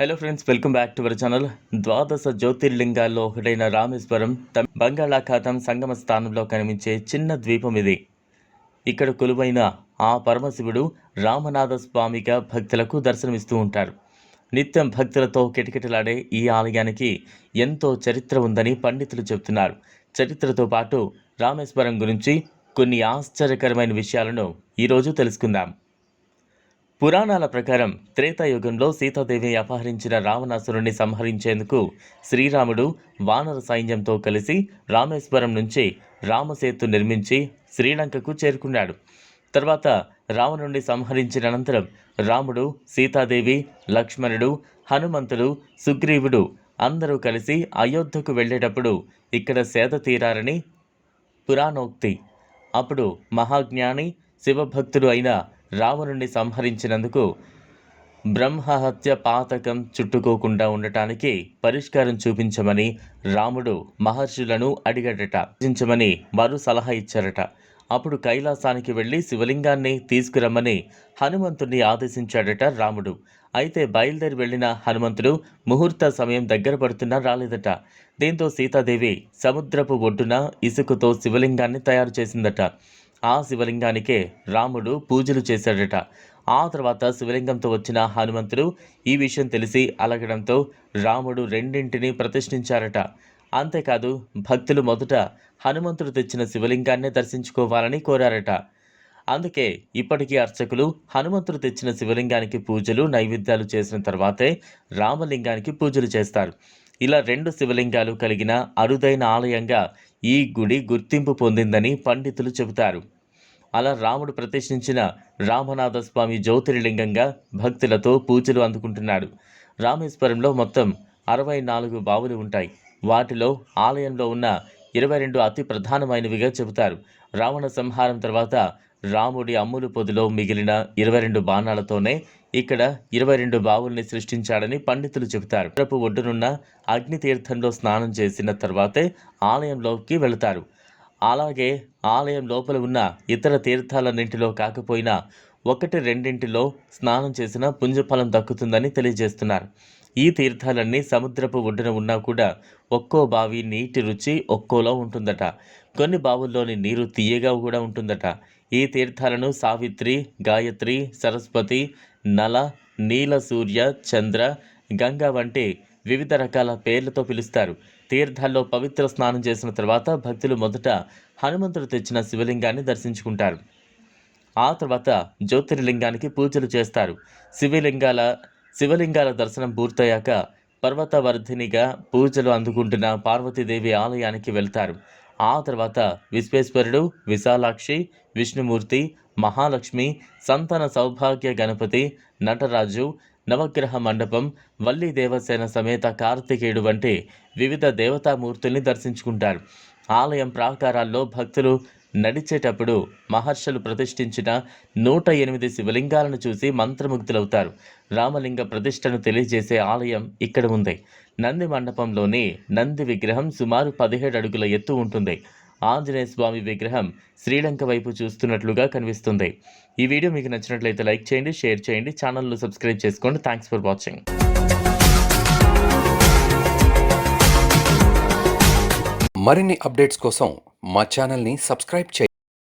Hello friends welcome back to our channel ద్వాదశ జ్యోతిర్లింగాల్లో ఒకటైన రామేశ్వరం తమి- బంగాళాఖాతం సంగమ స్థానంలో కనిపించే చిన్న ద్వీపం ఇది. ఇక్కడ కొలువైన ఆ పరమశివుడు రామనాథ స్వామిగా భక్తులకు దర్శనమిస్తూ ఉంటారు. నిత్యం భక్తులతో కిటకిటలాడే ఈ ఆలయానికి ఎంతో చరిత్ర ఉందని పండితులు చెబుతున్నారు. చరిత్రతో పాటు రామేశ్వరం గురించి కొన్ని ఆశ్చర్యకరమైన విషయాలను ఈరోజు తెలుసుకుందాం. పురాణాల ప్రకారం త్రేతాయుగంలో సీతాదేవి అపహరించిన రావణాసురుణ్ణి సంహరించేందుకు శ్రీరాముడు వానర సైన్యంతో కలిసి రామేశ్వరం నుంచి రామసేతు నిర్మించి శ్రీలంకకు చేరుకున్నాడు. తర్వాత రావణుణ్ణి సంహరించిన అనంతరం రాముడు సీతాదేవి లక్ష్మణుడు హనుమంతుడు సుగ్రీవుడు అందరూ కలిసి అయోధ్యకు వెళ్ళేటప్పుడు ఇక్కడ సేద తీరారని పురాణోక్తి. అప్పుడు మహాజ్ఞాని శివభక్తుడు అయిన రావణుణ్ణి సంహరించినందుకు బ్రహ్మహత్య పాతకం చుట్టుకోకుండా ఉండటానికి పరిష్కారం చూపించమని రాముడు మహర్షులను అడిగాడట. చూపించమని వారు సలహా ఇచ్చారట. అప్పుడు కైలాసానికి వెళ్ళి శివలింగాన్ని తీసుకురమ్మని హనుమంతుణ్ణి ఆదేశించాడట రాముడు. అయితే బయలుదేరి వెళ్ళిన హనుమంతుడు ముహూర్త సమయం దగ్గర పడుతున్నా రాలేదట. దీంతో సీతాదేవి సముద్రపు ఒడ్డున ఇసుకతో శివలింగాన్ని తయారు చేసిందట. ఆ శివలింగానికే రాముడు పూజలు చేశాడట. ఆ తర్వాత శివలింగంతో వచ్చిన హనుమంతుడు ఈ విషయం తెలిసి అలగడంతో రాముడు రెండింటిని ప్రతిష్ఠించారట. అంతేకాదు భక్తులు మొదట హనుమంతుడు తెచ్చిన శివలింగాన్నే దర్శించుకోవాలని కోరారట. అందుకే ఇప్పటికీ అర్చకులు హనుమంతుడు తెచ్చిన శివలింగానికి పూజలు నైవేద్యాలు చేసిన తర్వాతే రామలింగానికి పూజలు చేస్తారు. ఇలా రెండు శివలింగాలు కలిగిన అరుదైన ఆలయంగా ఈ గుడి గుర్తింపు పొందిందని పండితులు చెబుతారు. అలా రాముడు ప్రతిష్ఠించిన రామనాథ స్వామి జ్యోతిర్లింగంగా భక్తులతో పూజలు అందుకుంటున్నాడు. రామేశ్వరంలో మొత్తం అరవై నాలుగు బావులు ఉంటాయి. వాటిలో ఆలయంలో ఉన్న ఇరవై రెండు అతి ప్రధానమైనవిగా చెబుతారు. రావణ సంహారం తర్వాత రాముడి అమ్ములు పొదిలో మిగిలిన ఇరవై రెండు బాణాలతోనే ఇక్కడ ఇరవై రెండు బావుల్ని సృష్టించాడని పండితులు చెబుతారు. రేపు ఒడ్డునున్న అగ్నితీర్థంలో స్నానం చేసిన తర్వాతే ఆలయంలోకి వెళతారు. అలాగే ఆలయం లోపల ఉన్న ఇతర తీర్థాలన్నింటిలో కాకపోయినా ఒకటి రెండింటిలో స్నానం చేసిన పుంజఫలం దక్కుతుందని తెలియజేస్తున్నారు. ఈ తీర్థాలన్నీ సముద్రపు ఒడ్డున ఉన్నా కూడా ఒక్కో బావి నీటి రుచి ఒక్కోలా ఉంటుందట. కొన్ని బావుల్లోని నీరు తీయగా కూడా ఉంటుందట. ఈ తీర్థాలను సావిత్రి గాయత్రి సరస్వతి నల నీల సూర్య చంద్ర గంగా వంటి వివిధ రకాల పేర్లతో పిలుస్తారు. తీర్థాల్లో పవిత్ర స్నానం చేసిన తర్వాత భక్తులు మొదట హనుమంతుడు తెచ్చిన శివలింగాన్ని దర్శించుకుంటారు. ఆ తర్వాత జ్యోతిర్లింగానికి పూజలు చేస్తారు. శివలింగాల శివలింగాల దర్శనం పూర్తయ్యాక పర్వతవర్ధినిగా పూజలు అందుకుంటున్న పార్వతీదేవి ఆలయానికి వెళ్తారు. ఆ తర్వాత విశ్వేశ్వరుడు విశాలాక్షి విష్ణుమూర్తి మహాలక్ష్మి సంతాన సౌభాగ్య గణపతి నటరాజు నవగ్రహ మండపం వల్లి దేవసేన సమేత కార్తికేయుడు వంటి వివిధ దేవతామూర్తుల్ని దర్శించుకుంటారు. ఆలయం ప్రాకారాల్లో భక్తులు నడిచేటప్పుడు మహర్షులు ప్రతిష్ఠించిన నూట ఎనిమిది శివలింగాలను చూసి మంత్రముగ్ధులవుతారు. రామలింగ ప్రతిష్టను తెలియజేసే ఆలయం ఇక్కడ ఉంది. నంది మండపంలోని నంది విగ్రహం సుమారు పదిహేడు అడుగుల ఎత్తు ఉంటుంది. ఆంజనేయ స్వామి విగ్రహం శ్రీలంక వైపు చూస్తున్నట్లుగా కనిపిస్తుంది. ఈ వీడియో మీకు నచ్చినట్లయితే లైక్ చేయండి షేర్ చేయండి ఛానల్ను సబ్స్క్రైబ్ చేసుకోండి. థ్యాంక్స్ ఫర్ వాచింగ్ మరిన్ని అప్డేట్స్ కోసం మా ఛానల్ని సబ్స్క్రైబ్ చేయండి.